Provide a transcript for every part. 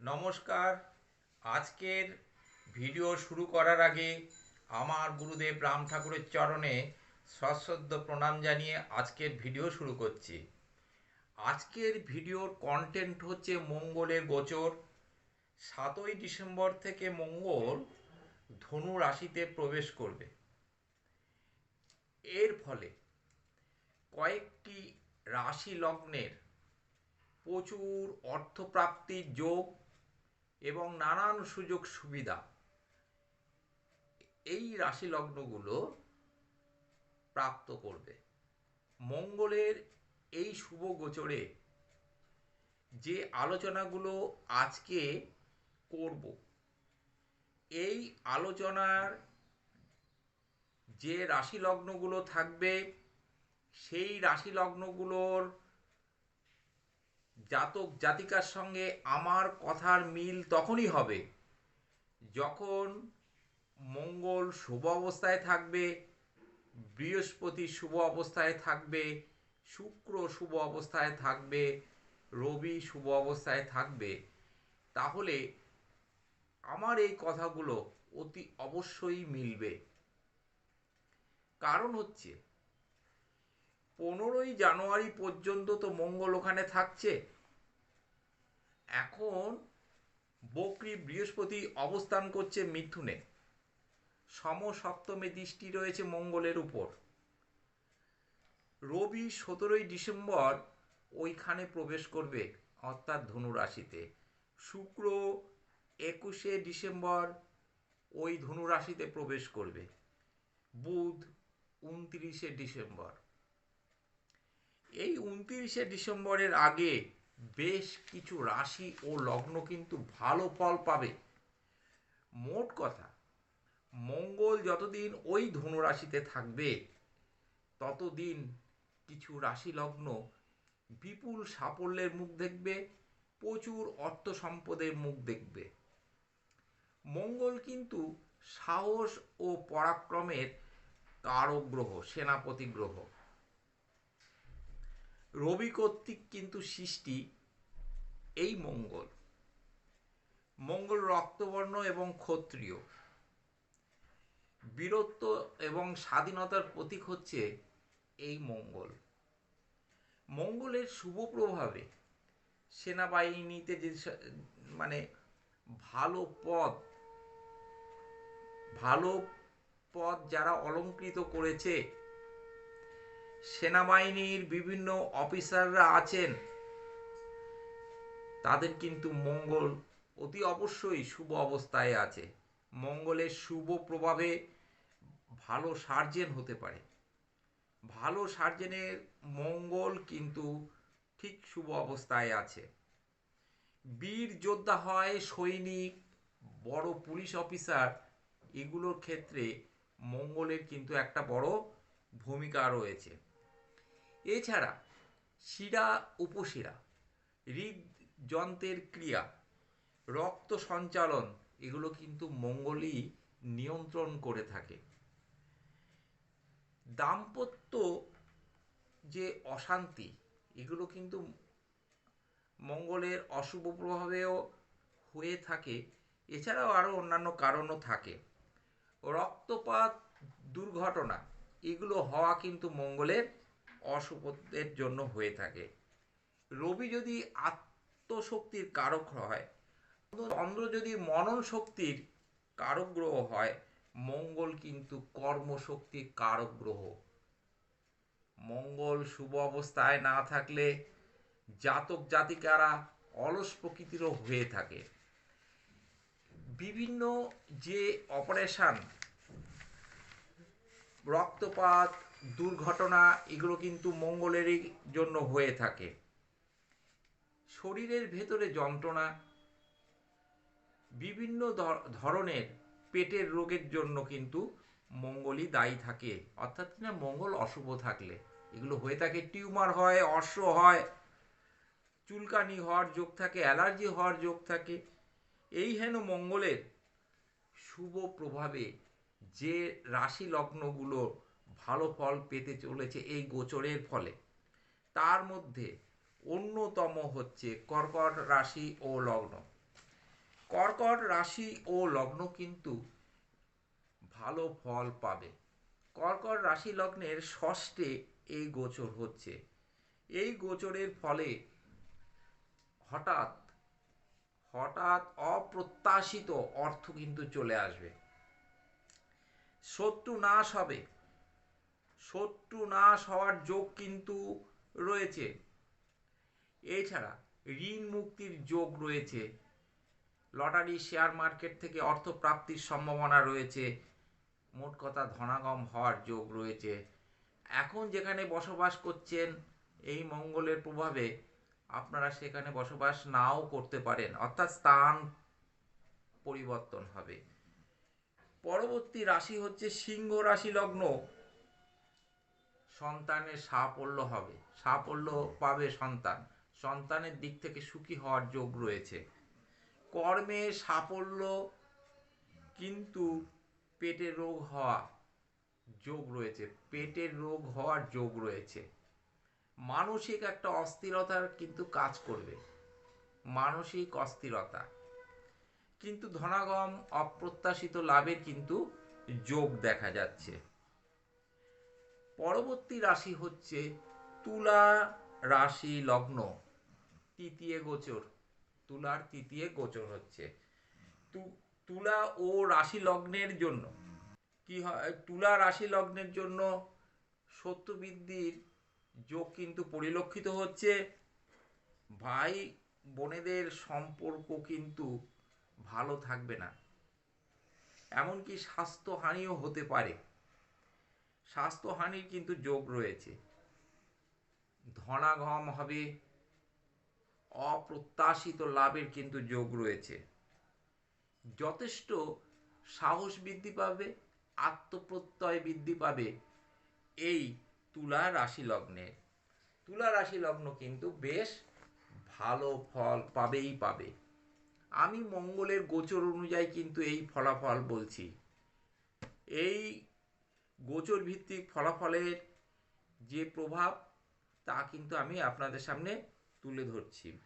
নমস্কার। আজকের ভিডিও শুরু করার আগে আমার গুরুদেব রাম ঠাকুরের চরণে সশ্রদ্ধ প্রণাম জানিয়ে আজকের ভিডিও শুরু করছি। আজকের ভিডিওর কন্টেন্ট হচ্ছে মঙ্গলের গোচর। সাতই ডিসেম্বর থেকে মঙ্গল ধনু রাশিতে প্রবেশ করবে। এর ফলে কয়েকটি রাশি লগ্নের প্রচুর অর্থপ্রাপ্তির যোগ এবং নানান সুযোগ সুবিধা। এই রাশি লগ্নগুলো প্রাপ্ত করবে। মঙ্গলের এই শুভ গোচরে যে আলোচনাগুলো আজকে করব, এই আলোচনার যে রাশি লগ্নগুলো থাকবে, সেই রাশি লগ্নগুলোর জাতক জাতিকার সঙ্গে আমার কথার মিল তখনই হবে যখন মঙ্গল শুভ অবস্থায় থাকবে, বৃহস্পতি শুভ অবস্থায় থাকবে, শুক্র শুভ অবস্থায় থাকবে, রবি শুভ অবস্থায় থাকবে। তাহলে আমার এই কথাগুলো অতি অবশ্যই মিলবে। কারণ হচ্ছে, পনেরোই জানুয়ারি পর্যন্ত তো মঙ্গল ওখানে থাকছে। এখন বকরি বৃহস্পতি অবস্থান করছে মিথুনে। সমসপ্তমে দৃষ্টি রয়েছে মঙ্গলের উপর। রবি সতেরোই ডিসেম্বর ওইখানে প্রবেশ করবে, অর্থাৎ ধনু রাশিতে। শুক্র একুশে ডিসেম্বর ওই ধনু রাশিতে প্রবেশ করবে। বুধ উনত্রিশে ডিসেম্বর। এই উনত্রিশে ডিসেম্বরের আগে বেশ কিছু রাশি ও লগ্ন কিন্তু ভালো ফল পাবে। মোট কথা, মঙ্গল যতদিন ওই ধনু রাশিতে থাকবে, ততদিন কিছু রাশি লগ্ন বিপুল সাফল্যের মুখ দেখবে, প্রচুর অর্থ সম্পদের মুখ দেখবে। মঙ্গল কিন্তু সাহস ও পরাক্রমের কারক গ্রহ, সেনাপতি গ্রহ। রবি কর্তৃক কিন্তু সৃষ্টি এই মঙ্গল। মঙ্গল রক্তবর্ণ এবং ক্ষত্রিয়। বীরত্ব এবং স্বাধীনতার প্রতীক হচ্ছে এই মঙ্গল। মঙ্গলের শুভ প্রভাবে সেনাবাহিনীতে যে মানে ভালো পদ ভালো পদ যারা অলঙ্কৃত করেছে, সেনাবাহিনীর বিভিন্ন অফিসাররা আছেন। তাদের কিন্তু মঙ্গল অতি অবশ্যই শুভ অবস্থায় আছে। মঙ্গলের শুভ প্রভাবে ভালো সার্জেন হতে পারে। ভালো সার্জেনের মঙ্গল কিন্তু ঠিক শুভ অবস্থায় আছে। বীর যোদ্ধা হয়, সৈনিক, বড় পুলিশ অফিসার, এগুলোর ক্ষেত্রে মঙ্গলের কিন্তু একটা বড় ভূমিকা রয়েছে। এছাড়া শিরা, উপশিরা হৃদযন্ত্রের ক্রিয়া, রক্ত সঞ্চালন, এগুলো কিন্তু মঙ্গলই নিয়ন্ত্রণ করে থাকে। দাম্পত্য যে অশান্তি, এগুলো কিন্তু মঙ্গলের অশুভ প্রভাবেও হয়ে থাকে। এছাড়াও আরও অন্যান্য কারণও থাকে। রক্তপাত দুর্ঘটনা, এগুলো হওয়া কিন্তু মঙ্গলের অশুভদের জন্য হয়ে থাকে। রবি যদি আত্মশক্তির কারক হয়। চন্দ্র যদি মনন শক্তির কারক গ্রহ হয়, মঙ্গল কিন্তু কর্মশক্তির কারক গ্রহ। মঙ্গল শুভ অবস্থায় না থাকলে জাতক জাতিকারা অলস প্রকৃতিরও হয়ে থাকে। বিভিন্ন যে অপারেশান, রক্তপাত, দুর্ঘটনা, এগুলো কিন্তু মঙ্গলেরই জন্য হয়ে থাকে। শরীরের ভেতরে যন্ত্রণা, বিভিন্ন ধরনের পেটের রোগের জন্য কিন্তু মঙ্গলই দায়ী থাকে। অর্থাৎ না মঙ্গল অশুভ থাকলে। এগুলো হয়ে থাকে, টিউমার হয়, অশ্ব হয়, চুলকানি হওয়ার যোগ থাকে, অ্যালার্জি হওয়ার যোগ থাকে। এই হেন মঙ্গলের শুভ প্রভাবে যে রাশি লগ্নগুলো ভালো ফল পেতে চলেছে এই গোচরের ফলে, তার মধ্যে অন্যতম হচ্ছে কর্কট রাশি ও লগ্ন। কর্কট রাশি ও লগ্ন কিন্তু ভালো ফল পাবে। কর্কট রাশি লগ্নের ষষ্ঠে এই গোচর হচ্ছে। এই গোচরের ফলে হঠাৎ হঠাৎ অপ্রত্যাশিত অর্থ কিন্তু চলে আসবে। শত্রু নাশ হবে। শত্রু নাশ হওয়ার যোগ কিন্তু রয়েছে। এছাড়া ঋণ মুক্তির যোগ রয়েছে। লটারি শেয়ার মার্কেট থেকে অর্থ প্রাপ্তির সম্ভাবনা রয়েছে। মোট কথা ধনাগম হওয়ার যোগ রয়েছে। এখন যেখানে বসবাস করছেন এই মঙ্গলের প্রভাবে আপনারা সেখানে বসবাস নাও করতে পারেন, অর্থাৎ স্থান পরিবর্তন হবে। পরবর্তী রাশি হচ্ছে সিংহ রাশি লগ্ন। সন্তানের সাফল্য হবে। সাফল্য পাবে সন্তান। সন্তানের দিক থেকে সুখী হওয়ার যোগ রয়েছে। কর্মে সাফল্য কিন্তু পেটের রোগ হওয়া যোগ রয়েছে। পেটের রোগ হওয়ার যোগ রয়েছে। মানসিক একটা অস্থিরতার কিন্তু কাজ করবে। মানসিক অস্থিরতা। কিন্তু ধনাগম অপ্রত্যাশিত লাভের কিন্তু যোগ দেখা যাচ্ছে। পরবর্তী রাশি হচ্ছে তুলা রাশি লগ্ন। তৃতীয় গোচর। তুলার তৃতীয় গোচর হচ্ছে। তুলা ও রাশি লগ্নের জন্য। কি হয়? তুলা রাশি লগ্নের জন্য সত্য বৃদ্ধির যোগ কিন্তু পরিলক্ষিত হচ্ছে। ভাই বোনেদের সম্পর্ক কিন্তু ভালো থাকবে না। এমনকি স্বাস্থ্যহানিও হতে পারে। স্বাস্থ্যহানির কিন্তু যোগ রয়েছে। ধনাগম হবে অপ্রত্যাশিত লাভের কিন্তু যোগ রয়েছে। যথেষ্ট সাহস বৃদ্ধি পাবে, আত্মপ্রত্যয় বৃদ্ধি পাবে এই তুলা রাশি লগ্নের। তুলা রাশি লগ্ন কিন্তু বেশ ভালো ফল পাবেই পাবে। আমি মঙ্গলের গোচর অনুযায়ী কিন্তু এই ফলাফল বলছি। এই গোচর ভিত্তিক ফলাফলের যে প্রভাব, তা কিন্তু আমি আপনাদের সামনে তুলে ধরছি।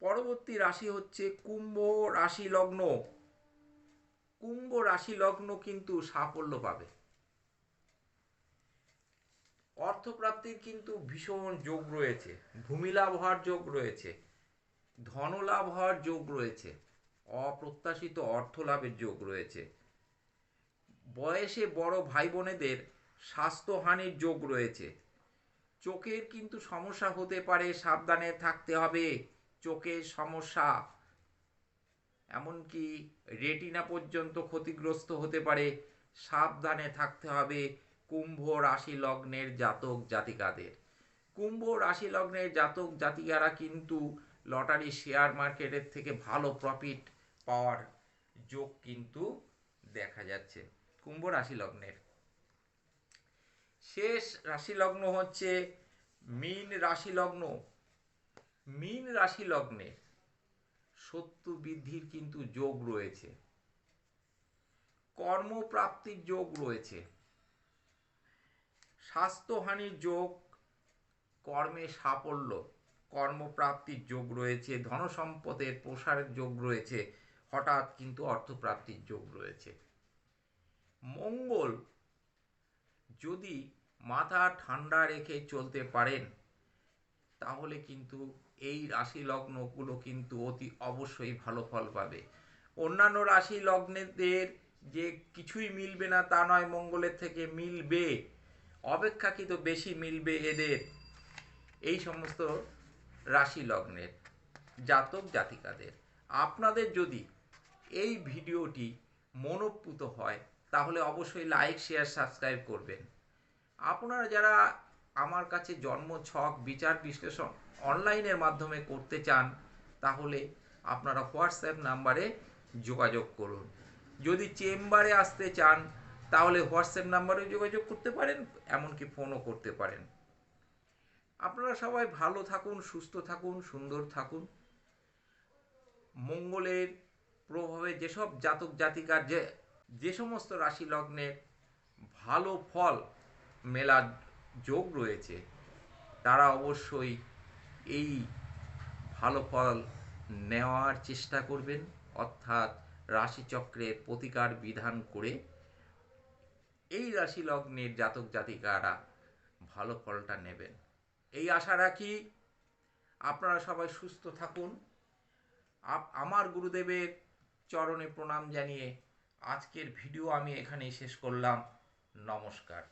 পরবর্তী রাশি হচ্ছে কুম্ভ রাশি লগ্ন। কুম্ভ রাশি লগ্ন কিন্তু সাফল্য পাবে। অর্থপ্রাপ্তির কিন্তু ভীষণ যোগ রয়েছে। ভূমি লাভ হওয়ার যোগ রয়েছে। ধনলাভ হওয়ার যোগ রয়েছে। অপ্রত্যাশিত অর্থ লাভের যোগ রয়েছে। বয়সে বড় ভাই বোনেদের স্বাস্থ্যহানির যোগ রয়েছে। চোখের কিন্তু সমস্যা হতে পারে, সাবধানে থাকতে হবে। চোখের সমস্যা। এমনকি রেটিনা পর্যন্ত ক্ষতিগ্রস্ত হতে পারে। সাবধানে থাকতে হবে কুম্ভ রাশি লগ্নের জাতক জাতিকাদের। কুম্ভ রাশি লগ্নের জাতক জাতিকারা কিন্তু লটারি শেয়ার মার্কেটের থেকে ভালো প্রফিট পাওয়ার যোগ কিন্তু দেখা যাচ্ছে। কুম্ভ রাশি লগ্নের শেষ রাশি লগ্ন হচ্ছে মীন রাশি লগ্ন মীন রাশি লগ্নে সত্য বৃদ্ধির কিন্তু যোগ রয়েছে। কর্মপ্রাপ্তির যোগ রয়েছে। স্বাস্থ্যহানির যোগ, কর্মে সাফল্য, কর্মপ্রাপ্তির যোগ রয়েছে, ধনসম্পদের প্রসারের যোগ রয়েছে, হঠাৎ কিন্তু অর্থপ্রাপ্তির যোগ রয়েছে। মঙ্গল যদি মাথা ঠান্ডা রেখে চলতে পারেন, তাহলে কিন্তু এই রাশি লগ্নগুলো কিন্তু অতি অবশ্যই ভালো ফল পাবে। অন্যান্য রাশি লগ্নেদের যে কিছুই মিলবে না তা নয়, মঙ্গলের থেকে মিলবে, অপেক্ষাকৃত বেশি মিলবে এদের। এই সমস্ত রাশি লগ্নের জাতক জাতিকাদের। আপনাদের যদি এই ভিডিওটি মনোপ্রুত হয় তাহলে অবশ্যই লাইক শেয়ার সাবস্ক্রাইব করবেন। আপনারা যারা আমার কাছে জন্ম, ছক, বিচার, বিশ্লেষণ অনলাইনের মাধ্যমে করতে চান, তাহলে আপনারা হোয়াটসঅ্যাপ নাম্বারে যোগাযোগ করুন। যদি চেম্বারে আসতে চান, তাহলে হোয়াটসঅ্যাপ নাম্বারে যোগাযোগ করতে পারেন, এমনকি ফোনও করতে পারেন। আপনারা সবাই ভালো থাকুন, সুস্থ থাকুন, সুন্দর থাকুন। মঙ্গলের প্রভাবে যেসব জাতক জাতিকার যে যে সমস্ত রাশি লগ্নের ভালো ফল মেলার যোগ রয়েছে, তারা অবশ্যই এই ভালো ফল নেওয়ার চেষ্টা করবেন। অর্থাৎ রাশিচক্রের প্রতিকার বিধান করে এই রাশি লগ্নের জাতক জাতিকারা ভালো ফলটা নেবেন। এই আশা রাখি আপনারা সবাই সুস্থ থাকুন। আমার গুরুদেবের চরণে প্রণাম জানিয়ে আজকের ভিডিও আমি এখানেই শেষ করলাম। নমস্কার।